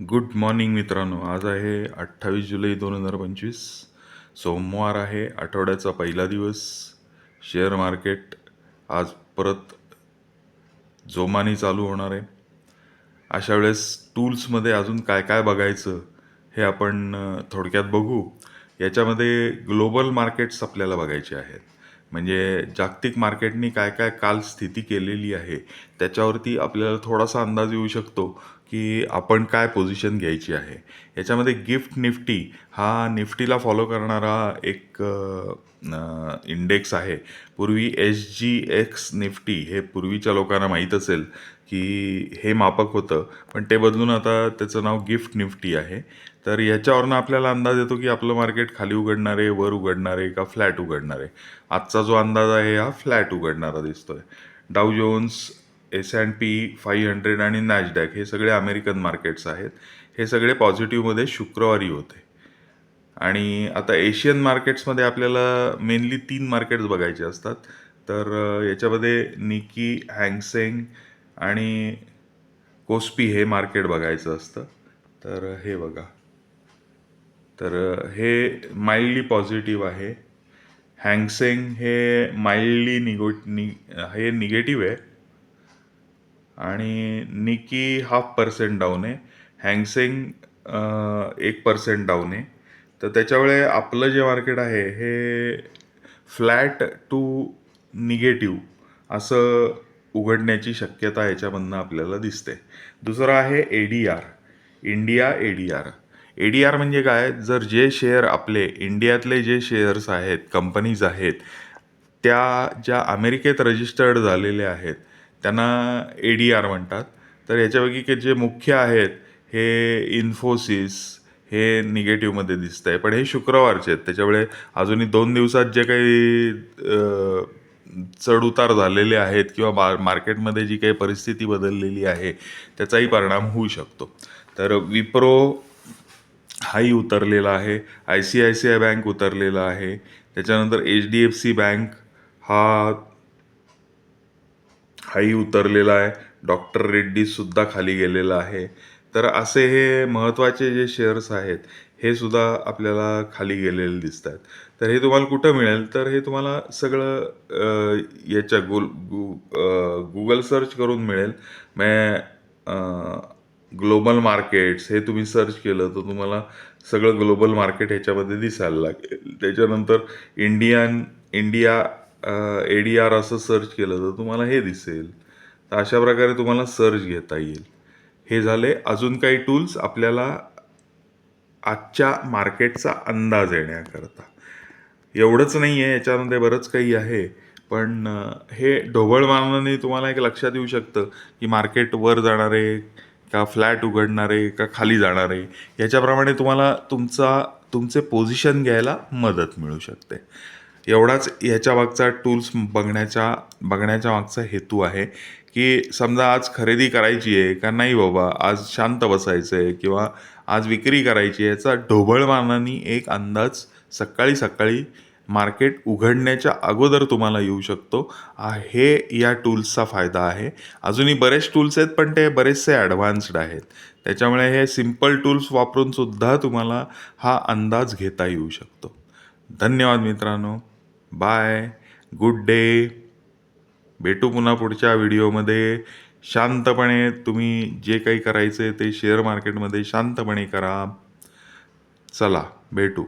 Good morning मित्रांनो. आज आहे अठ्ठावीस जुलै दोन हजार पंचवीस. सोमवार आहे आठवड्याचा पहिला दिवस. शेअर मार्केट आज परत जोमाने चालू होणार आहे. अशा वेळेस टूल्समध्ये अजून काय काय बघायचं हे आपण थोडक्यात बघू. याच्यामध्ये ग्लोबल मार्केट्स आपल्याला बघायचे आहेत. म्हणजे जागतिक मार्केटनी काय काय काल स्थिती केलेली आहे त्याच्यावरती आपल्याला थोडासा अंदाज येऊ शकतो. की आपण काय पोझिशन घ्यायची आहे. याच्यामध्ये गिफ्ट निफ्टी हा निफ्टीला फॉलो करणारा एक इंडेक्स आहे. पूर्वी एस जी एक्स निफ्टी हे पूर्वीच्या लोकांना माहीत असेल की हे मापक होतं पण ते बदलून आता त्याचं नाव गिफ्ट निफ्टी आहे. तर याच्यावरनं आपल्याला अंदाज येतो की आपलं मार्केट खाली उघडणार आहे वर उघडणार आहे का फ्लॅट उघडणार. आहे आजचा जो अंदाज आहे हा फ्लॅट उघडणारा दिसतोय. Dow Jones S and P five hundred आणि नॅचडॅक हे सगळे अमेरिकन मार्केट्स आहेत. हे सगळे पॉझिटिव्हमध्ये शुक्रवारी होते. आणि आता एशियन मार्केट्समध्ये आपल्याला मेनली तीन मार्केट्स बघायचे असतात. तर याच्यामध्ये निकी हँगसेंग आणि कोस्पी हे मार्केट बघायचं असतं. तर हे बघा. तर हे माइल्डली पॉझिटिव्ह आहे. हँगसेंग हे माइल्डली निगो नि हे निगेटिव्ह आहे. आणि निकी हाफ पर्सेंट डाऊन आहे. हँगसेंग एक पर्सेंट डाऊन आहे. तर त्याच्यामुळे आपलं जे मार्केट आहे हे फ्लॅट टू निगेटिव्ह असं उघडण्याची शक्यता ह्याच्यामधनं आपल्याला दिसते. दुसरं आहे A D R India A D R A D R म्हणजे काय? जर जे शेअर आपले इंडियातले जे शेअर्स आहेत कंपनीज आहेत त्या ज्या अमेरिकेत रजिस्टर्ड झालेल्या आहेत त्यांना ए डी आर म्हणतात. तर याच्यापैकी के जे मुख्य आहेत हे इन्फोसिस हे निगेटिव्हमध्ये दिसत आहे पण हे शुक्रवारचे आहेत. त्याच्यामुळे अजूनही दोन दिवसात जे काही चढउतार झालेले आहेत किंवा मार मार्केटमध्ये जी काही परिस्थिती बदललेली आहे त्याचाही परिणाम होऊ शकतो. तर विप्रो हाही उतरलेला आहे. I C I C I bank उतरलेला आहे. त्याच्यानंतर H D F C bank हा हाही उतरलेला आहे. डॉक्टर रेड्डीसुद्धा खाली गेलेला आहे. तर असे हे महत्त्वाचे जे शेअर्स आहेत हे सुद्धा आपल्याला खाली गेलेले दिसत आहेत तर हे तुम्हाला कुठं मिळेल? तर हे तुम्हाला सगळं याच्या गुल गु गुगल सर्च करून मिळेल. मग ग्लोबल मार्केट्स हे तुम्ही सर्च केलं तर तुम्हाला सगळं ग्लोबल मार्केट ह्याच्यामध्ये दिसायला लागेल. त्याच्यानंतर Indian India A D R असं सर्च केलं तर तुम्हाला हे दिसेल. तर अशा प्रकारे तुम्हाला सर्च घेता येईल. हे झाले अजून काही टूल्स आपल्याला आजच्या मार्केटचा अंदाज येण्याकरता. एवढंच नाही आहे याच्यामध्ये बरंच काही आहे. पण हे ढोबळमानाने तुम्हाला एक लक्षात येऊ शकतं की मार्केट वर जाणारे का फ्लॅट उघडणारे का खाली जाणारे याच्याप्रमाणे तुम्हाला तुमचा तुमचे पोझिशन घ्यायला मदत मिळू शकते. एवढाच ह्याच्या मागचा टूल्स बघण्याच्या बघण्याच्या मागचा हेतू आहे की समजा आज खरेदी करायची आहे का नाही बाबा आज शांत बसायचं आहे किंवा आज विक्री करायची आहे याचा ढोबळमानाने एक अंदाज सकाळी सकाळी मार्केट उघडण्याच्या अगोदर तुम्हाला येऊ शकतो. हे या टूल्सचा फायदा आहे. अजूनही बरेच टूल्स आहेत पण ते बरेचसे ॲडव्हान्स्ड आहेत. त्याच्यामुळे हे सिंपल टूल्स वापरून सुद्धा तुम्हाला हा अंदाज घेता येऊ शकतो. धन्यवाद मित्रांनो. Bye good day. भेटू पुन्हा पुढच्या व्हिडिओमध्ये. शांतपणे तुम्ही जे काही करायचं आहे ते शेअर मार्केटमध्ये शांतपणे करा. चला भेटू.